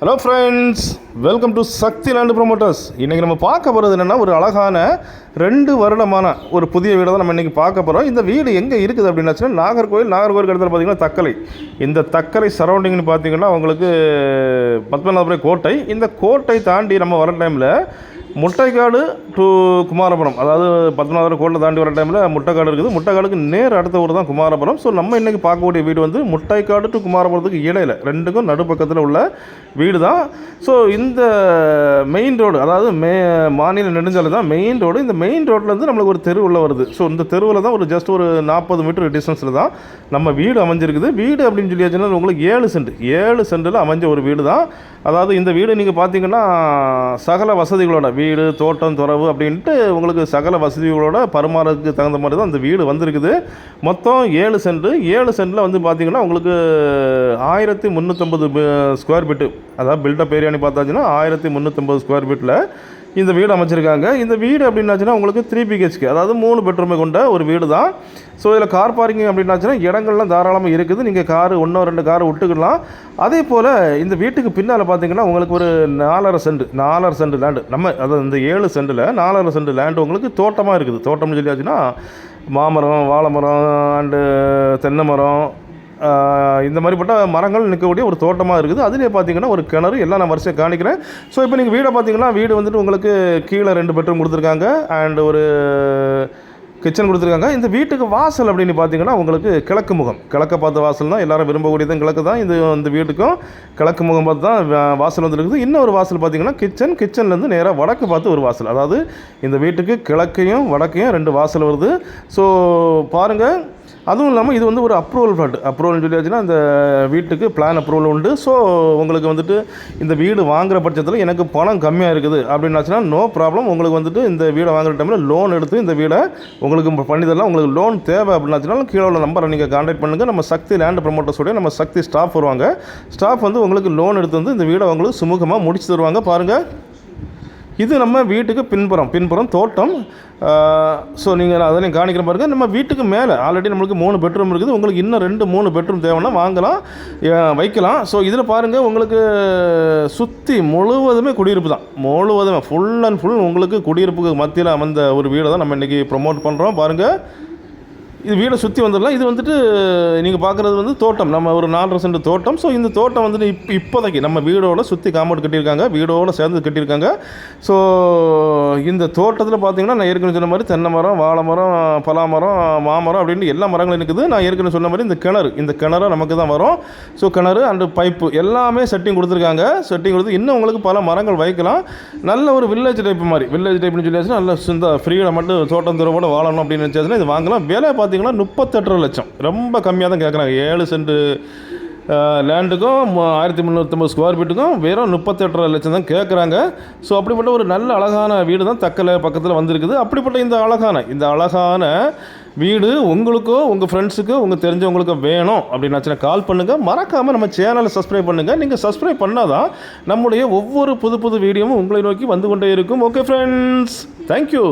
Hello friends welcome to Sakthi land promoters இன்றைக்கி நம்ம பார்க்க போகிறது என்னென்னா ஒரு அழகான ரெண்டு வருடமான ஒரு புதிய வீடை தான் நம்ம இன்றைக்கி பார்க்க போகிறோம் இந்த வீடு எங்கே இருக்குது அப்படின்னாச்சுன்னா நாகர்கோவில் நாகர்கோவில் இடத்துல பார்த்தீங்கன்னா தக்கலை. இந்த தக்கலை சரௌண்டிங்னு பார்த்திங்கன்னா உங்களுக்கு பத்மநாபபுரம் கோட்டை. இந்த கோட்டை தாண்டி நம்ம வர டைமில் முட்டைக்காடு டு குமாரபுரம். அதாவது பத்மநாபபுரம் கோட்டை தாண்டி வர டைமில் முட்டைக்காடு இருக்குது. முட்டைக்காடுக்கு நேர் அடுத்த ஊர் தான் குமாரபுரம். ஸோ நம்ம இன்றைக்கி பார்க்கக்கூடிய வீடு வந்து முட்டைக்காடு டு குமாரபுரத்துக்கு இடையில். ரெண்டுக்கும் நடுப்பக்கத்தில் உள்ள வீடு தான். ஸோ இந்த மெயின் ரோடு அதாவது மே மாநில நெடுஞ்சாலை தான் மெயின் ரோடு இந்த மெயின் ரோட்லேருந்து நம்மளுக்கு ஒரு தெரு உள்ள வருது. ஸோ இந்த தெருவில் தான் ஒரு ஜஸ்ட் ஒரு நாற்பது மீட்டர் டிஸ்டன்ஸில் தான் நம்ம வீடு அமைஞ்சிருக்குது. வீடு அப்படின்னு சொல்லியாச்சுன்னா உங்களுக்கு ஏழு சென்ட். ஏழு சென்டில் அமைஞ்ச ஒரு வீடு தான். அதாவது இந்த வீடு நீங்கள் பார்த்தீங்கன்னா சகல வசதிகளோட வீ வீடு தோட்டம் துறவு அப்படின்ட்டு உங்களுக்கு சகல வசதிகளோட பருமாறதுக்கு தகுந்த மாதிரி தான் அந்த வீடு வந்திருக்குது. மொத்தம் ஏழு சென்ட். ஏழு சென்டில் வந்து பார்த்தீங்கன்னா உங்களுக்கு ஆயிரத்தி முந்நூற்றம்பது ஸ்கொயர் ஃபீட்டு அதாவது பில்டப் ஏரியான்னு பார்த்தாச்சுன்னா ஆயிரத்தி முந்நூற்றம்பது ஸ்கொயர் ஃபீட்டில் இந்த வீடு அமைச்சிருக்காங்க. இந்த வீடு அப்படின்னாச்சுன்னா உங்களுக்கு த்ரீ பிஹெச்கே அதாவது மூணு பெட்ரூமை கொண்ட ஒரு வீடு தான் ஸோ இதில் கார் பார்க்கிங் அப்படின்னாச்சுன்னா இடங்கள்லாம் தாராளமாக இருக்குது. நீங்கள் கார் ஒன்றோ ரெண்டு கார் விட்டுக்கலாம் அதே போல் இந்த வீட்டுக்கு பின்னால் பார்த்தீங்கன்னா உங்களுக்கு ஒரு நாலரை சென்ட் நாலரை சென்ட் லேண்டு நம்ம அதாவது இந்த ஏழு சென்டில் நாலரை சென்ட் லேண்டு உங்களுக்கு தோட்டமாக இருக்குது. தோட்டம்னு சொல்லியாச்சுன்னா மாமரம் வாழை மரம் அண்டு தென்னை மரம் இந்த மாதிரிப்பட்ட மரங்கள் நிற்கக்கூடிய ஒரு தோட்டமாக இருக்குது. அதுலேயே பார்த்தீங்கன்னா ஒரு கிணறு. எல்லாம் நான் வரிசையாக காணிக்கிறேன். ஸோ இப்போ நீங்கள் வீடை பார்த்தீங்கன்னா வீடு வந்துட்டு உங்களுக்கு கீழே ரெண்டு பெட்ரூம் கொடுத்துருக்காங்க. அண்ட் ஒரு கிச்சன் கொடுத்துருக்காங்க. இந்த வீட்டுக்கு வாசல் அப்படின்னு பார்த்தீங்கன்னா உங்களுக்கு கிழக்கு முகம். கிழக்க பார்த்த வாசல் தான் எல்லாரும் விரும்பக்கூடியதும் கிழக்கு தான். இது இந்த வீட்டுக்கும் கிழக்கு முகம் பார்த்து தான் வாசல் வந்துருக்குது. இன்னொரு வாசல் பார்த்தீங்கன்னா கிச்சன் கிச்சன்லேருந்து நேராக வடக்கு பார்த்து ஒரு வாசல். அதாவது இந்த வீட்டுக்கு கிழக்கையும் வடக்கையும் ரெண்டு வாசல் வருது. ஸோ பாருங்கள் அதுவும் இல்லாமல் இது வந்து ஒரு அப்ரூவல் ஃப்ளாட் அப்ரூவல் சொல்லியாச்சுன்னா அந்த வீட்டுக்கு பிளான் அப்ரூவல் உண்டு. ஸோ உங்களுக்கு வந்துட்டு இந்த வீடு வாங்குற பட்சத்தில் எனக்கு பணம் கம்மியாக இருக்குது. அப்படின்னாச்சுன்னா நோ ப்ராப்ளம் உங்களுக்கு வந்துட்டு இந்த வீடை வாங்குற டைமில் லோன் எடுத்து இந்த வீடை உங்களுக்கு பண்ணிதெல்லாம் உங்களுக்கு லோன் தேவை அப்படின்னாச்சுனாலும் கீழே உள்ள நம்பரை நீங்கள் காண்டாக்ட் பண்ணுங்கள் நம்ம சக்தி லேண்ட் ப்ரமோட்டர்ஸோடைய நம்ம சக்தி ஸ்டாஃப் வருவாங்க. ஸ்டாஃப் வந்து உங்களுக்கு லோன் எடுத்து வந்து இந்த வீடை உங்களுக்கு சுமூகமாக முடிச்சு தருவாங்க. பாருங்கள் இது நம்ம வீட்டுக்கு பின்புறம் பின்புறம் தோட்டம் ஸோ நீங்கள் அதனையும் காணிக்கிற பாருங்கள் நம்ம வீட்டுக்கு மேலே ஆல்ரெடி நம்மளுக்கு மூணு பெட்ரூம் இருக்குது. உங்களுக்கு இன்னும் ரெண்டு மூணு பெட்ரூம் தேவைன்னா வாங்கலாம் வைக்கலாம். ஸோ இதில் பாருங்கள் உங்களுக்கு சுற்றி முழுவதுமே குடியிருப்பு தான். முழுவதுமே ஃபுல் அண்ட் ஃபுல் உங்களுக்கு குடியிருப்புக்கு மத்தியில் அமைந்த ஒரு வீடை தான் நம்ம இன்றைக்கி ப்ரொமோட் பண்ணுறோம் பாருங்கள் இது வீடை சுற்றி வந்துடலாம். இது வந்துட்டு நீங்கள் பார்க்குறது வந்து தோட்டம். நம்ம ஒரு நாலரை சென்ட் தோட்டம். ஸோ இந்த தோட்டம் வந்துட்டு இப்போ இப்போதைக்கு நம்ம வீடோட சுற்றி காம்பவுண்ட் கட்டியிருக்காங்க. வீடோட சேர்ந்து கட்டியிருக்காங்க. ஸோ இந்த தோட்டத்தில் பார்த்தீங்கன்னா நான் ஏற்கனவே சொன்ன மாதிரி தென்னை மரம் வாழை மரம் பலா மரம் மாமரம் அப்படின்னு எல்லா மரங்களும் இருக்குது. நான் ஏற்கனவே சொன்ன மாதிரி இந்த கிணறு இந்த கிணறு நமக்கு தான் வரும். ஸோ கிணறு அண்டு பைப்பு எல்லாமே செட்டிங் கொடுத்துருக்காங்க. செட்டிங் கொடுத்து இன்னும் உங்களுக்கு பல மரங்கள் வைக்கலாம். நல்ல ஒரு வில்லேஜ் டைப் மாதிரி. வில்லேஜ் டைப்னு சொல்லியாச்சுன்னா நல்ல இந்த ஃப்ரீயாக மட்டும் தோட்டம் தூரவோட வாழணும் அப்படின்னு நினச்சாச்சுன்னா இது வாங்கலாம். வேலை பார்த்து பார்த்தீங்கன்னா முப்பத்தெட்டரை லட்சம். ரொம்ப கம்மியாக தான் கேட்குறாங்க ஏழு சென்ட் லேண்டுக்கும் ஆயிரத்தி முந்நூற்றம்பது ஸ்கொயர் ஃபீட்டுக்கும் வெறும் முப்பத்தெட்டரை லட்சம் தான் கேட்குறாங்க ஸோ அப்படிப்பட்ட ஒரு நல்ல அழகான வீடு தான் தக்கலை பக்கத்தில் வந்திருக்குது. அப்படிப்பட்ட இந்த அழகான இந்த அழகான வீடு உங்களுக்கோ உங்கள் ஃப்ரெண்ட்ஸுக்கோ உங்கள் தெரிஞ்சவங்களுக்கோ வேணும் அப்படின்னாச்சுன்னா கால் பண்ணுங்கள் மறக்காமல் நம்ம சேனலை சப்ஸ்கிரைப் பண்ணுங்கள் நீங்கள் சப்ஸ்கிரைப் பண்ணால் தான் நம்முடைய ஒவ்வொரு புது புது வீடியோவும் உங்களை நோக்கி வந்து கொண்டே இருக்கும். Okay friends thank you